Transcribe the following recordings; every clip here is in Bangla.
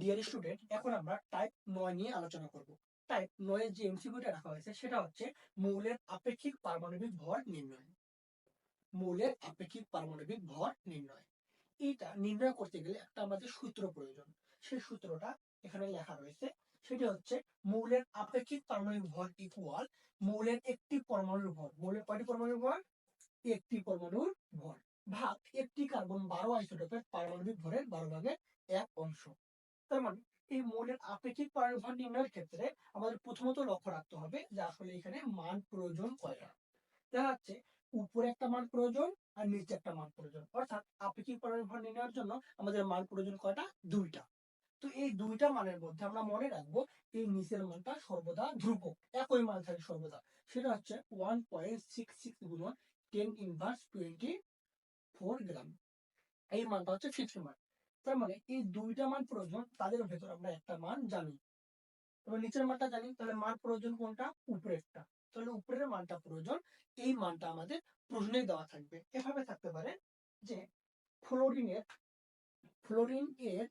ডিয়ার স্টুডেন্ট এখন আমরা টাইপ নয় নিয়ে আলোচনা করব। টাইপ নয়ের যে এমসিকিউটা রাখা হয়েছে, সেটা হচ্ছে মৌলের আপেক্ষিক পারমাণবিক ভর নির্ণয়। মৌলের আপেক্ষিক পারমাণবিক ভর নির্ণয়। এইটা নির্ণয় করতে গেলে একটা আমাদের সূত্র প্রয়োজন। সেই সূত্রটা এখানে লেখা রয়েছে, সেটি হচ্ছে মৌলের আপেক্ষিক পারমাণবিক ভর ইকুয়াল মৌলের একটি পরমাণুর ভর। মৌলের কয়টি পরমাণুর ভর? একটি পরমাণুর ভর। ভাগ একটি কার্বন বারো আইসোটোপের পারমাণবিক ভরের বারো ভাগের এক অংশ। তার মানে এই মৌলের আপেক্ষিক পারমাণবিক নির্ণয়ের ক্ষেত্রে আমাদের প্রথমত লক্ষ্য রাখতে হবে যে আসলে এখানে মান প্রয়োজন কয়টা। দেখা যাচ্ছে উপরে একটা মান প্রয়োজন আর নিচে একটা মান প্রয়োজন। অর্থাৎ আপেক্ষিক পারমাণবিক নির্ণয়ের জন্য আমাদের মান প্রয়োজন কয়টা? দুইটা। তো এই দুইটা মানের মধ্যে আমরা মনে রাখব এই নিচের মানটা সর্বদা ধ্রুবক, একই মান থাকে সর্বদা। সেটা হচ্ছে ওয়ান পয়েন্ট সিক্স সিক্স গুণন ten inverse twenty four gram. এই মানটা হচ্ছে ফিক্সড মান। তার মানে এই দুইটা মান প্রয়োজন, তাদের ভেতর আমরা একটা মান জানি। তবে নিচের মানটা জানি, তাহলে মান প্রয়োজন কোনটা? উপরেরটা। তাহলে উপরের মানটা প্রয়োজন, এই মানটা আমাদের প্রশ্নে দেওয়া থাকবে। এভাবে থাকতে পারে যে ফ্লোরিনের, ফ্লোরিন এর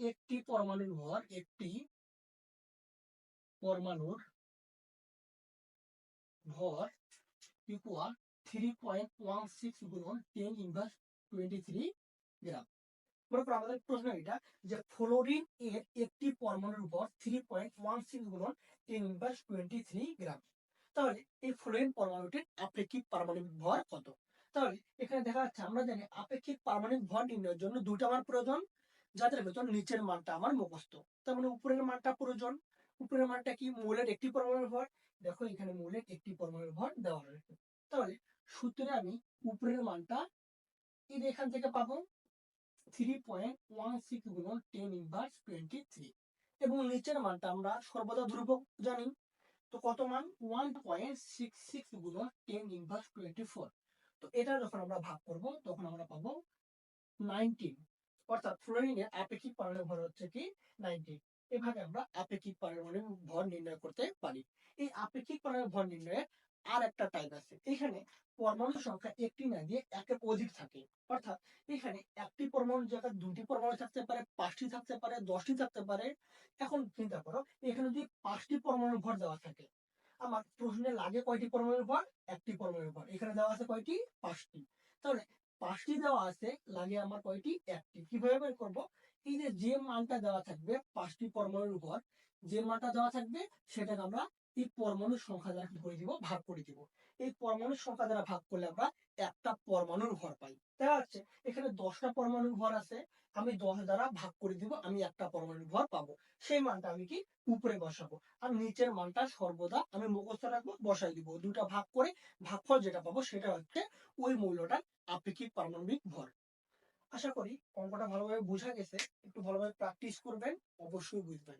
একটি পরমাণুর ভর, একটি পরমাণুর ভর equal three point one six গুণন ten inverse twenty three gram মনে আমাদের প্রশ্ন এটা যে ফ্লোরিন এর একটি পরমাণুর ভর থ্রি পয়েন্ট ওয়ান সিক্স গুণন ten inverse twenty three gram তাহলে এই ফ্লোরিন পরমাণুটির আপেক্ষিক পারমাণবিক ভর কত? তাহলে এখানে দেখা যাচ্ছে আমরা জানি আপেক্ষিক পারমাণবিক ভর নির্ণয়ের জন্য দুইটা মান প্রয়োজন, যাদের ভেতর নিচের মানটা আমার মুখস্থ। তার মানে উপরের মানটা প্রয়োজন। উপরের মানটা কি মৌলের একটি পরমাণুর ভর? দেখো এখানে মৌলের একটি পরমাণুর ভর দেওয়া রয়েছে। তাহলে সূত্রে আমি উপরের মানটা এই এখান থেকে পাবো এবং নিচের মানটা আমরা সর্বদা ধ্রুবক জানি? তো কত মান? ওয়ান পয়েন্ট সিক্স সিক্স গুণন টেন ইনভার্স টোয়েন্টি ফোর তো এটা যখন আমরা ভাগ করব, তখন আমরা পাবো নাইনটিন অর্থাৎ ফ্লোরিনের আপেক্ষিক পারমাণবিক ভর হচ্ছে কি? নাইনটিন এভাবে আমরা আপেক্ষিক পারমাণবিক ভর নির্ণয় করতে পারি। এই আপেক্ষিক পারমাণবিক ভর নির্ণয়ের আর একটা টাইপ আছে। এখানে পরমাণু সংখ্যা একটি না দিয়ে একের অধিক থাকে। অর্থাৎ এখানে একটি পরমাণুর জায়গায় দুটি পরমাণু থাকতে পারে, পাঁচটি থাকতে পারে, দশটি থাকতে পারে। এখন চিন্তা করো, এখানে যদি পাঁচটি পরমাণুর ভর দেওয়া থাকে, আমার প্রশ্নে লাগে কয়টি পরমাণুর ভর? একটি পরমাণুর ভর। এখানে দেওয়া আছে কয়টি? পাঁচটি। তাহলে পাঁচটি দেওয়া আছে, লাগে আমার কয়টি? একটি। কীভাবে বের করব? এই যে যে মানটা দেওয়া থাকবে পাঁচটি পরমাণুর উপর, যে মানটা দেওয়া থাকবে সেটাকে আমরা এই পরমাণুর সংখ্যা দ্বারা কি করে দিব? ভাগ করে দিব। এই পরমাণুর সংখ্যা দ্বারা ভাগ করলে আমরা একটা পরমাণুর ভর পাই। দেখা যাচ্ছে, এখানে দশটা পরমাণুর ভর আছে, আমি দশ দ্বারা ভাগ করে দিব, আমি একটা পরমাণুর ভর পাবো। সেই মানটা আমি কি উপরে বসাবো। আর নিচের মানটা সর্বদা আমি মুখস্থ রাখব, বসাই দিব। দুটা ভাগ করে ভাগফল যেটা পাবো সেটা হচ্ছে ওই মূল্যটার আপেক্ষিক পারমাণবিক ভর। আশা করি অঙ্কটা ভালোভাবে বোঝা গেছে। একটু ভালোভাবে প্র্যাকটিস করবেন অবশ্যই বুঝবেন।